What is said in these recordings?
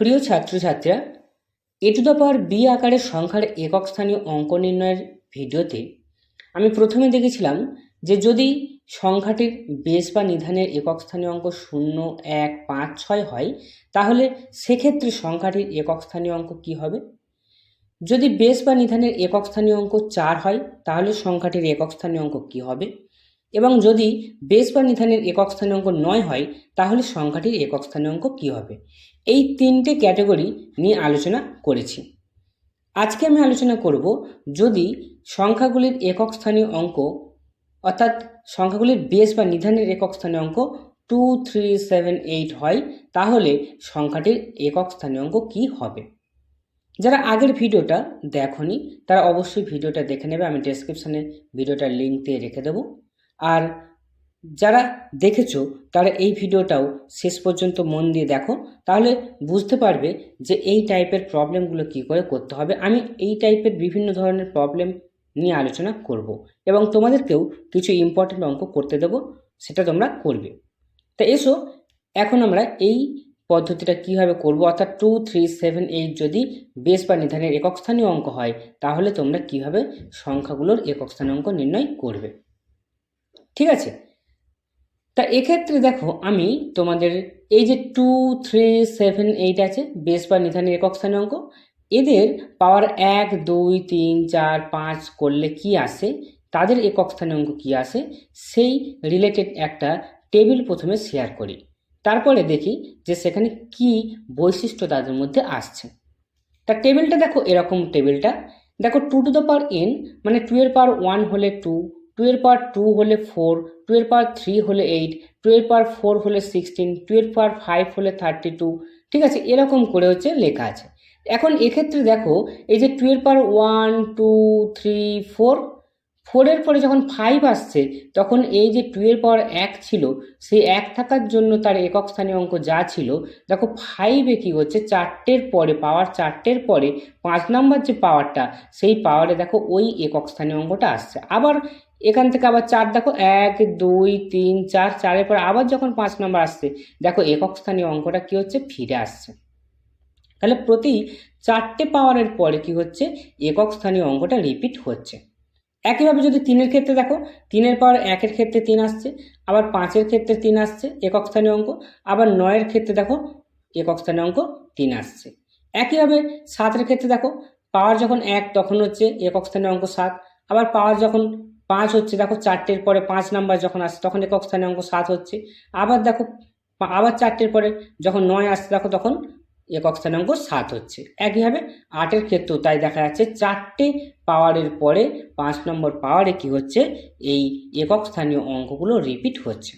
প্রিয় ছাত্রছাত্রীরা a to the power b আকারের সংখ্যার একক স্থানীয় অঙ্ক নির্ণয়ের ভিডিওতে আমি প্রথমে দেখেছিলাম যে যদি সংখ্যাটির বেস বা নিধানের একক স্থানীয় অঙ্ক শূন্য, এক, পাঁচ, ছয় হয়, তাহলে সেক্ষেত্রে সংখ্যাটির একক স্থানীয় অঙ্ক কি হবে? যদি বেস বা নিধানের একক স্থানীয় অঙ্ক চার হয়, তাহলে সংখ্যাটির একক স্থানীয় অঙ্ক কি হবে? এবং যদি বেস বা নিধানের একক স্থানীয় অঙ্ক নয় হয়, তাহলে সংখ্যাটির একক স্থানীয় অঙ্ক কী হবে? এই তিনটে ক্যাটাগরি নিয়ে আলোচনা করেছি। আজকে আমি আলোচনা করব যদি সংখ্যাগুলির একক স্থানীয় অঙ্ক, অর্থাৎ সংখ্যাগুলির বেস বা নিধানের একক স্থানীয় অঙ্ক টু, থ্রি, সেভেন, এইট হয়, তাহলে সংখ্যাটির একক স্থানীয় অঙ্ক কী হবে? যারা আগের ভিডিওটা দেখনি, তারা অবশ্যই ভিডিওটা দেখে নেবে। আমি ডেসক্রিপশানে ভিডিওটার লিঙ্ক দিয়ে রেখে দেবো। আর যারা দেখেছ, তারা এই ভিডিওটাও শেষ পর্যন্ত মন দিয়ে দেখো, তাহলে বুঝতে পারবে যে এই টাইপের প্রবলেমগুলো কি করে করতে হবে। আমি এই টাইপের বিভিন্ন ধরনের প্রবলেম নিয়ে আলোচনা করব এবং তোমাদেরকেও কিছু ইম্পর্টেন্ট অঙ্ক করতে দেবো, সেটা তোমরা করবে। তা এসো, এখন আমরা এই পদ্ধতিটা কীভাবে করব, অর্থাৎ টু থ্রি সেভেন এইট যদি বেস বা নিধানের একক স্থানীয় অঙ্ক হয়, তাহলে তোমরা কীভাবে সংখ্যাগুলোর একক স্থানীয় অঙ্ক নির্ণয় করবে? ঠিক আছে? তা এক্ষেত্রে দেখো, আমি তোমাদের এই যে টু থ্রি সেভেন এইট আছে বেস বা নিধানের একক স্থানীয় অঙ্ক, এদের পাওয়ার এক, দুই, তিন, চার, পাঁচ করলে কি আসে? তাদের একক স্থানীয় অঙ্ক কী আসে? সেই রিলেটেড একটা টেবিল প্রথমে শেয়ার করি। তারপরে দেখি যে সেখানে কি বৈশিষ্ট্য তাদের মধ্যে আসছে। তা টেবিলটা দেখো, এরকম টেবিলটা দেখো two to the power n মানে টু এর পাওয়ার ওয়ান হলে টু টু এর পাওয়ার টু হলে ফোর টু এর পাওয়ার থ্রি হলে এইট টু এর পাওয়ার ফোর হলে সিক্সটিন টু এর পাওয়ার ফাইভ হলে থার্টি টু ঠিক আছে? এরকম করে হচ্ছে লেখা আছে। এখন এক্ষেত্রে দেখো, এই যে টু এর power one two three four ফোরের পরে যখন ফাইভ আসছে, তখন এই যে টু এর পাওয়ার এক ছিল, সেই এক থাকার জন্য তার একক স্থানীয় অঙ্ক যা ছিল, দেখো ফাইভে কী হচ্ছে, চারটের পরে পাওয়ার চারটের পরে, পাঁচ নাম্বার যে পাওয়ারটা সেই পাওয়ারে দেখো ওই একক স্থানীয় অঙ্কটা আসছে। আবার এখান থেকে আবার চার, দেখো, এক, দুই, তিন, চার, চারের পর আবার যখন পাঁচ নম্বর আসছে, দেখো, একক স্থানীয় অঙ্কটা কি হচ্ছে? ফিরে আসছে। তাহলে প্রতি চারটে পাওয়ারের পরে কি হচ্ছে? একক স্থানীয় অঙ্কটা রিপিট হচ্ছে। একইভাবে যদি তিনের ক্ষেত্রে দেখো, তিনের পাওয়ার একের ক্ষেত্রে তিন আসছে, আবার পাঁচের ক্ষেত্রে তিন আসছে, একক স্থানীয় অঙ্ক, আবার নয়ের ক্ষেত্রে দেখো, একক স্থানীয় অঙ্ক তিন আসছে। একইভাবে সাতের ক্ষেত্রে দেখো, পাওয়ার যখন এক, তখন হচ্ছে একক স্থানীয় অঙ্ক সাত, আবার পাওয়ার যখন পাঁচ হচ্ছে, দেখো চারটের পরে পাঁচ নাম্বার যখন আসছে তখন একক স্থানে অঙ্ক সাত হচ্ছে। আবার দেখো আবার চারটের পরে যখন নয় আসছে, দেখো তখন একক স্থানাঙ্ক সাত হচ্ছে। একইভাবে আটের ক্ষেত্রেও তাই দেখা যাচ্ছে, চারটে পাওয়ারের পরে পাঁচ নম্বর পাওয়ারে কি হচ্ছে? এই একক স্থানীয় অঙ্কগুলো রিপিট হচ্ছে।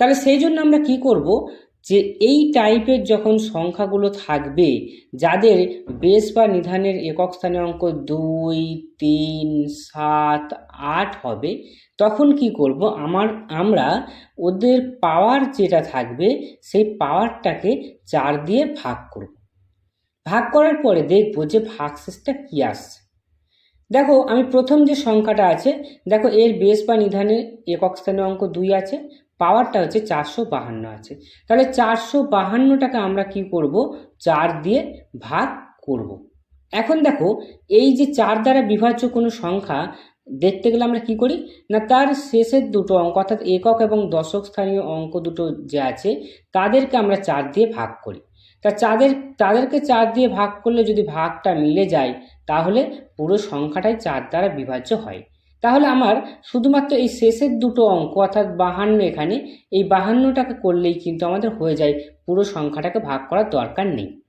তাহলে সেই জন্য আমরা কি করব? যে এই টাইপের যখন সংখ্যাগুলো থাকবে, যাদের বেস বা নিধানের একক স্থানে অঙ্ক দুই, তিন, সাত, আট হবে, তখন কি করব? আমার, আমরা ওদের পাওয়ার যেটা থাকবে, সেই পাওয়ারটাকে চার দিয়ে ভাগ করব। ভাগ করার পরে দেখব যে ভাগশেষটা কী আসছে। দেখো, আমি প্রথম যে সংখ্যাটা আছে, দেখো এর বেস বা নিধানের একক স্থানে অঙ্ক দুই আছে পাওয়ারটা হচ্ছে চারশো বাহান্ন আছে। তাহলে চারশো বাহান্নটাকে আমরা কি করব? চার দিয়ে ভাগ করব। এখন দেখো, এই যে চার দ্বারা বিভাজ্য কোনো সংখ্যা দেখতে গেলে আমরা কি করি? না, তার শেষের দুটো অঙ্ক, অর্থাৎ একক এবং দশক স্থানীয় অঙ্ক দুটো যে আছে, তাদেরকে আমরা চার দিয়ে ভাগ করি। তা চাঁদের, তাদেরকে চার দিয়ে ভাগ করলে যদি ভাগটা মিলে যায়, তাহলে পুরো সংখ্যাটাই চার দ্বারা বিভাজ্য হয়। তাহলে আমার শুধুমাত্র এই শেষের দুটো অঙ্ক, অর্থাৎ বাহান্ন এখানে, এই বাহান্নটাকে করলেই কিন্তু আমাদের হয়ে যায়। পুরো সংখ্যাটাকে ভাগ করার দরকার নেই।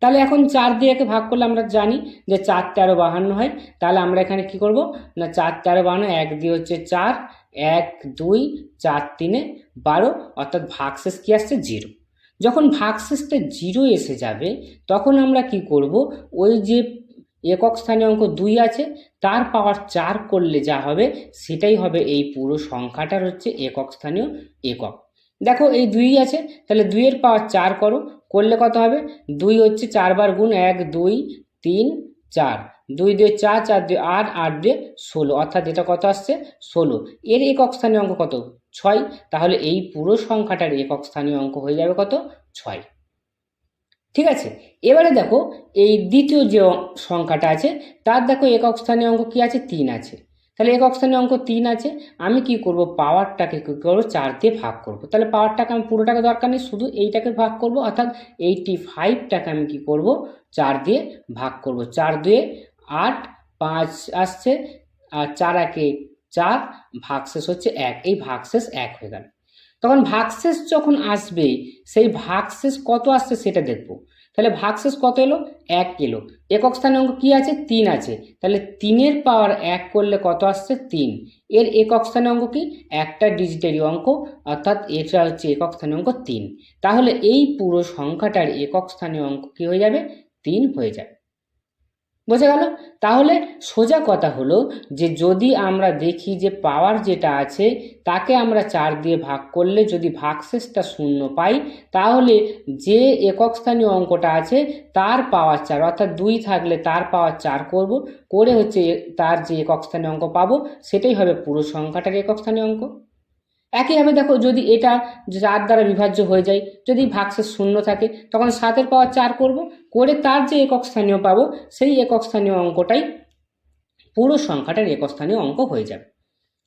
তাহলে এখন চার দিয়ে একে ভাগ করলে আমরা জানি যে চার তেরো বাহান্ন হয়। তাহলে আমরা এখানে কি করব? না, চার তেরো বাহান্ন, এক দিয়ে হচ্ছে চার, এক, দুই, চার, তিনে বারো, অর্থাৎ ভাগশেষ কী আসছে? জিরো। যখন ভাগশেষটা জিরো এসে যাবে, তখন আমরা কি করব? ওই যে একক স্থানীয় অঙ্ক দুই আছে, তার পাওয়ার চার করলে যা হবে, সেটাই হবে এই পুরো সংখ্যাটার হচ্ছে একক স্থানীয় একক। দেখো এই দুই আছে, তাহলে দুইয়ের পাওয়ার চার করো, করলে কত হবে? দুই হচ্ছে চারবার গুণ এক, দুই, তিন, চার। দুই দিয়ে চার চার দিয়ে আট আট দিয়ে ষোলো, অর্থাৎ এটা কত আসছে? ষোলো। এর একক স্থানীয় অঙ্ক কত? ছয়। তাহলে এই পুরো সংখ্যাটার একক স্থানীয় অঙ্ক হয়ে যাবে কত? ছয়। ঠিক আছে? এবারে দেখো, এই দ্বিতীয় যে সংখ্যাটা আছে, তার দেখো একক স্থানীয় অঙ্ক কি আছে? তিন আছে। তাহলে একক স্থানীয় অঙ্ক তিন আছে। আমি কি করব? পাওয়ারটাকে কী করব? চার দিয়ে ভাগ করব। তাহলে পাওয়ারটাকে আমি পুরোটাকে দরকার নেই, শুধু এইটাকে ভাগ করব, অর্থাৎ এইটি ফাইভটাকে আমি কি করব? চার দিয়ে ভাগ করব। চার দিয়ে আট, পাঁচ আসছে, আর চার একে চার, ভাগশেষ হচ্ছে এক। এই ভাগশেষ এক হয়ে গেল। তখন ভাগশেষ যখন আসবে, সেই ভাগশেষ কত আসছে সেটা দেখব। তাহলে ভাগশেষ কত এলো? এক এলো। একক স্থানে অঙ্ক কী আছে? তিন আছে। তাহলে তিনের পাওয়ার এক করলে কত আসছে? তিন। এর একক স্থানে অঙ্ক কি? একটা ডিজিটারি অঙ্ক, অর্থাৎ এটা হচ্ছে একক স্থানীয় অঙ্ক তিন। তাহলে এই পুরো সংখ্যাটার একক স্থানীয় অঙ্ক কী হয়ে যাবে? তিন হয়ে যাবে। বোঝা গেল? তাহলে সোজা কথা হলো যে যদি আমরা দেখি যে পাওয়ার যেটা আছে, তাকে আমরা চার দিয়ে ভাগ করলে যদি ভাগশেষটা শূন্য পাই, তাহলে যে একক স্থানীয় অঙ্কটা আছে, তার পাওয়ার চার, অর্থাৎ দুই থাকলে তার পাওয়ার চার করব, করে হচ্ছে তার যে একক স্থানীয় অঙ্ক পাবো, সেটাই হবে পুরো সংখ্যাটার একক স্থানীয় অঙ্ক। একইভাবে দেখো যদি এটা চার দ্বারা বিভাজ্য হয়ে যায়, যদি ভাগশেষ শূন্য থাকে, তখন সাতের পাওয়ার চার করব, করে তার যে একক স্থানীয় পাবো, সেই একক স্থানীয় অঙ্কটাই পুরো সংখ্যাটার একক স্থানীয় অঙ্ক হয়ে যাবে।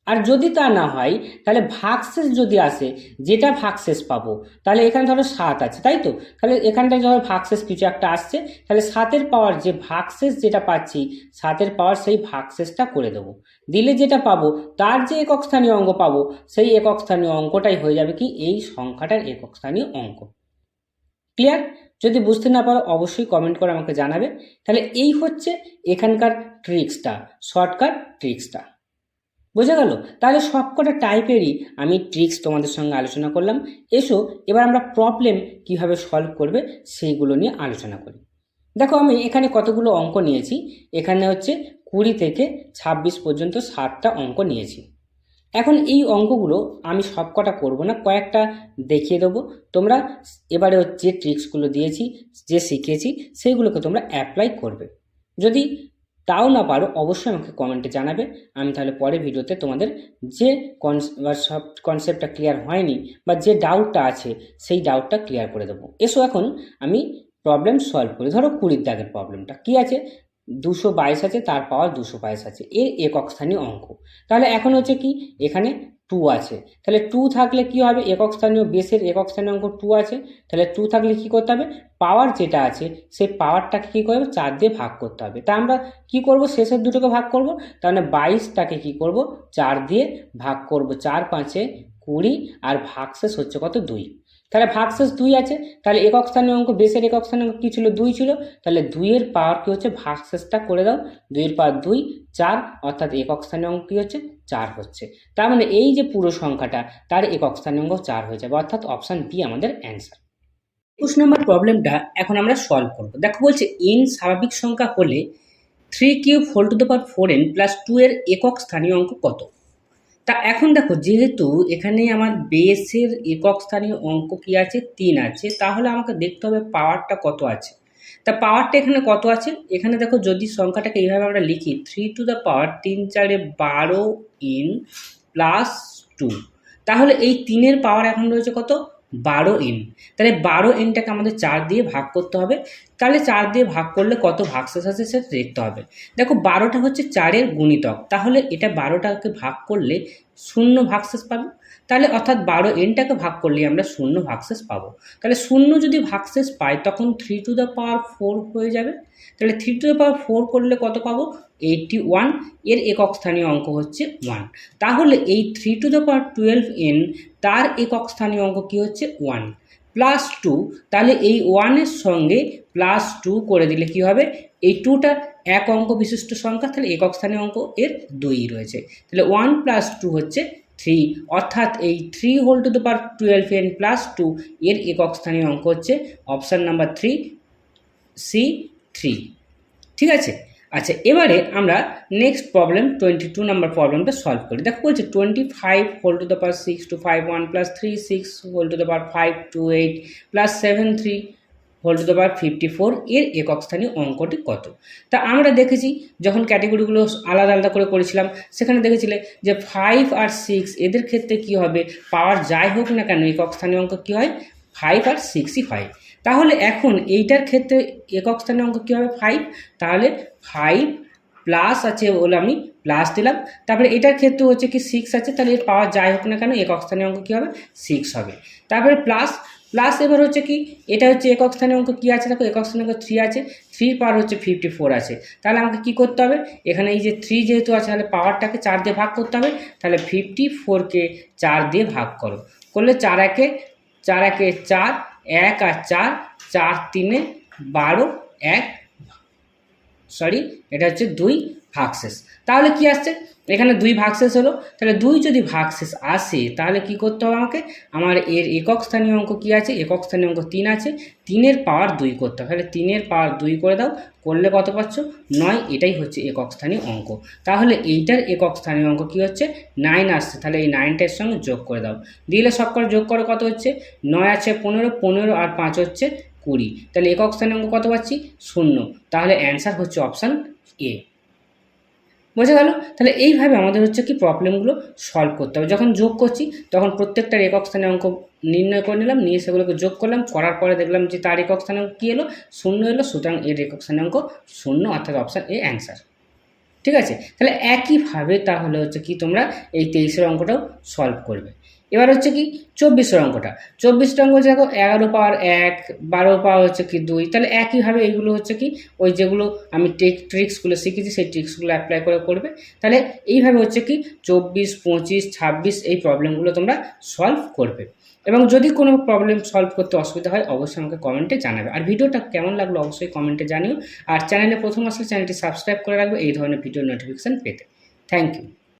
আর যদি তা না হয়, তাহলে ভাগশেষ যদি আসে, যেটা ভাগশেষ পাবো, তাহলে এখানে ধরো সাত আছে, তাই তো? তাহলে এখানটায় ধরো ভাগশেষ কিছু একটা আসছে, তাহলে সাতের পাওয়ার যে ভাগশেষ যেটা পাচ্ছি, সাতের পাওয়ার সেই ভাগশেষটা করে দেবো। দিলে যেটা পাবো, তার যে একক স্থানীয় অঙ্ক পাবো, সেই একক স্থানীয় অঙ্কটাই হয়ে যাবে কি? এই সংখ্যাটার একক স্থানীয় অঙ্ক। ক্লিয়ার? যদি বুঝতে না পারো, অবশ্যই কমেন্ট করে আমাকে জানাবে। তাহলে এই হচ্ছে এখানকার ট্রিক্সটা শর্টকাট ট্রিক্সটা বোঝা গেল? তাহলে সবকটা টাইপেরই আমি ট্রিক্স তোমাদের সঙ্গে আলোচনা করলাম। এসো, এবার আমরা প্রবলেম কীভাবে সলভ করবে সেইগুলো নিয়ে আলোচনা করি। দেখো, আমি এখানে কতগুলো অঙ্ক নিয়েছি। এখানে হচ্ছে কুড়ি থেকে ছাব্বিশ পর্যন্ত সাতটা অঙ্ক নিয়েছি। এখন এই অঙ্কগুলো আমি সবকটা করব না, কয়েকটা দেখিয়ে দেবো। তোমরা এবারে যে ট্রিক্সগুলো দিয়েছি, যে শিখিয়েছি সেইগুলোকে তোমরা অ্যাপ্লাই করবে। যদি তাও না পারো, অবশ্যই আমাকে কমেন্টে জানাবে। আমি তাহলে পরে ভিডিওতে তোমাদের যে কনসেপ্টটা ক্লিয়ার হয়নি, বা যে ডাউটটা আছে, সেই ডাউটটা ক্লিয়ার করে দেবো। এসো এখন আমি প্রবলেম সলভ করি। ধরো কুড়ির দাগের প্রবলেমটা কি আছে? দুশো বাইশ আছে, তার পাওয়ার দুশো বাইশ আছে। এর একক স্থানীয় অঙ্ক। তাহলে এখন হচ্ছে কি? এখানে টু আছে। তাহলে টু থাকলে কি হবে? একক স্থানীয় বেসের একক স্থানীয় অঙ্ক টু আছে। তাহলে টু থাকলে কি করতে হবে? পাওয়ার যেটা আছে, সেই পাওয়ারটাকে কী করবে? চার দিয়ে ভাগ করতে হবে। তা আমরা কি করব? শেষের দুটোকে ভাগ করব। তাহলে বাইশটাকে কি করব? চার দিয়ে ভাগ করব। চার পাঁচে কুড়ি আর ভাগ শেষ হচ্ছে কত? দুই। তাহলে ভাগশেষ দুই আছে, তাহলে একক স্থানীয় অঙ্ক, বেসের একক স্থানীয় অঙ্ক কী ছিল? দুই ছিল। তাহলে দুইয়ের পাওয়ার কী হচ্ছে? ভাগশেষটা করে দাও। দুইয়ের পাওয়ার দুই, চার, অর্থাৎ একক স্থানীয় অঙ্ক কী হচ্ছে? চার হচ্ছে। তার মানে এই যে পুরো সংখ্যাটা, তার একক স্থানীয় অঙ্ক চার হয়ে যাবে। অর্থাৎ অপশান বি আমাদের অ্যান্সার একুশ নম্বর প্রবলেমটা এখন আমরা সলভ করব। দেখো বলছে এন স্বাভাবিক সংখ্যা হলে three cube whole to the power four n plus two এর একক স্থানীয় অঙ্ক কত? তা এখন দেখো, যেহেতু এখানে আমার বেসের একক স্থানীয় অঙ্ক কি আছে? তিন আছে। তাহলে আমাকে দেখতে হবে পাওয়ারটা কত আছে। তা পাওয়ারটা এখানে কত আছে? এখানে দেখো, যদি সংখ্যাটাকে এইভাবে আমরা লিখি থ্রি টু দ্য পাওয়ার তিন চারে বারো ইন প্লাস টু তাহলে এই তিনের পাওয়ার এখন রয়েছে কত? বারো এন তাহলে বারো এনটাকে আমাদের চার দিয়ে ভাগ করতে হবে। তাহলে চার দিয়ে ভাগ করলে কত ভাগশেষ আছে সেটা দেখতে হবে। দেখো বারোটা হচ্ছে চারের গুণিতক, তাহলে এটা বারোটাকে ভাগ করলে শূন্য ভাগশেষ পাবো। তাহলে অর্থাৎ বারো এনটাকে ভাগ করলে আমরা শূন্য ভাগশেষ পাবো। তাহলে শূন্য যদি ভাগশেষ পাই, তখন three to the power four হয়ে যাবে। তাহলে three to the power four করলে কত পাবো? এইটটি ওয়ানের একক স্থানীয় অঙ্ক হচ্ছে ওয়ান তাহলে এই three to the power twelve n তার একক স্থানীয় অঙ্ক কী হচ্ছে? ওয়ান প্লাস টু তাহলে এই ওয়ানের সঙ্গে প্লাস টু করে দিলে কি হবে? এই টুটা এক অঙ্ক বিশিষ্ট সংখ্যা, তাহলে একক স্থানীয় অঙ্ক এর দুই রয়েছে। তাহলে ওয়ান প্লাস টু হচ্ছে থ্রি অর্থাৎ এই three whole to the power twelve n plus two এর একক স্থানীয় অঙ্ক হচ্ছে option number three C three ঠিক আছে? আচ্ছা এবারে আমরা next problem twenty two number প্রবলেমটা সলভ করি। দেখো বলছে twenty five whole to the power six two five one plus three six whole to the power five two eight plus seven three whole to the power fifty four এর একক স্থানীয় অঙ্কটি কত? তা আমরা দেখেছি, যখন ক্যাটেগরিগুলো আলাদা আলাদা করে করেছিলাম, সেখানে দেখেছিলে যে ফাইভ আর সিক্স এদের ক্ষেত্রে কি হবে? পাওয়ার যাই হোক না কেন, একক স্থানীয় অঙ্ক কী হয়? ফাইভ আর সিক্সই হয়। তাহলে এখন এইটার ক্ষেত্রে একক স্থানীয় অঙ্ক কী হবে? ফাইভ তাহলে ফাইভ প্লাস আছে বলে আমি প্লাস দিলাম। তারপরে এটার ক্ষেত্রে হচ্ছে কি সিক্স আছে, তাহলে এর পাওয়ার যাই হোক না কেন, একক স্থানীয় অঙ্ক কী হবে? সিক্স হবে। তারপরে প্লাস প্লাস এবার হচ্ছে কি, এটা হচ্ছে একক স্থানীয় অঙ্ক কী আছে? দেখো, একক স্থানীয় অঙ্ক থ্রি আছে থ্রির পাওয়ার হচ্ছে ফিফটি ফোর আছে। তাহলে আমাকে কী করতে হবে? এখানে এই যে থ্রি যেহেতু আছে, তাহলে পাওয়ারটাকে চার দিয়ে ভাগ করতে হবে। তাহলে ফিফটি ফোরকে চার দিয়ে ভাগ করো। করলে চার একে চার একে চার, এক আর চার চার তিনে বারো, এক সরি এটা হচ্ছে দুই ভাগশেষ। তাহলে কি আসছে? এখানে দুই ভাগশেষ হলো। তাহলে দুই যদি ভাগশেষ আসে, তাহলে কি করতে হবে আমাকে? আমার এর একক স্থানীয় অঙ্ক কি আছে? একক স্থানীয় অঙ্ক তিন আছে। তিনের পাওয়ার দুই করতে হবে। তাহলে তিনের পাওয়ার দুই করে দাও। করলে কত পাচ্ছ? নয়। এটাই হচ্ছে একক স্থানীয় অঙ্ক। তাহলে এইটার একক স্থানীয় অঙ্ক কি হচ্ছে? নাইন আসছে। তাহলে এই নাইনটার সঙ্গে যোগ করে দাও। দিলে সব করে যোগ করে, কত হচ্ছে? নয় আছে পনেরো। পনেরো আর পাঁচ হচ্ছে কুড়ি। তাহলে একক স্থানীয় অঙ্ক কত পাচ্ছি? শূন্য। তাহলে অ্যান্সার হচ্ছে অপশান এ। বোঝা গেল? তাহলে এইভাবে আমাদের হচ্ছে কি প্রবলেমগুলো সলভ করতে হবে। যখন যোগ করছি, তখন প্রত্যেকটার একক স্থানে অঙ্ক নির্ণয় করে নিলাম, নিয়ে সেগুলোকে যোগ করলাম, করার পরে দেখলাম যে তার একক স্থানে কী এলো? শূন্য এলো, সুতরাং এর একক স্থানে অঙ্ক শূন্য, অর্থাৎ অপশান এ অ্যান্সার ঠিক আছে? তাহলে একইভাবে তাহলে হচ্ছে কি তোমরা এই তেইশের অঙ্কটাও সলভ করবে। এবার হচ্ছে কি চব্বিশের অঙ্কটা চব্বিশটা অঙ্ক হচ্ছে দেখো এগারো পাওয়ার এক, বারো পাওয়ার হচ্ছে কি দুই। তাহলে একইভাবে এইগুলো হচ্ছে কি ওই যেগুলো আমি টেক ট্রিক্সগুলো শিখেছি সেই ট্রিক্সগুলো অ্যাপ্লাই করে করবে। তাহলে এইভাবে হচ্ছে কি চব্বিশ, পঁচিশ, ছাব্বিশ এই প্রবলেমগুলো তোমরা সলভ করবে। এবং যদি কোনো প্রবলেম সলভ করতে অসুবিধা হয়, অবশ্যই আমাকে কমেন্টে জানাবে। আর ভিডিওটা কেমন লাগল অবশ্যই কমেন্টে জানিও। আর চ্যানেলে প্রথম আসলে চ্যানেলটি সাবস্ক্রাইব করে রাখবে, এই ধরনের ভিডিও নোটিফিকেশান পেতে। Thank you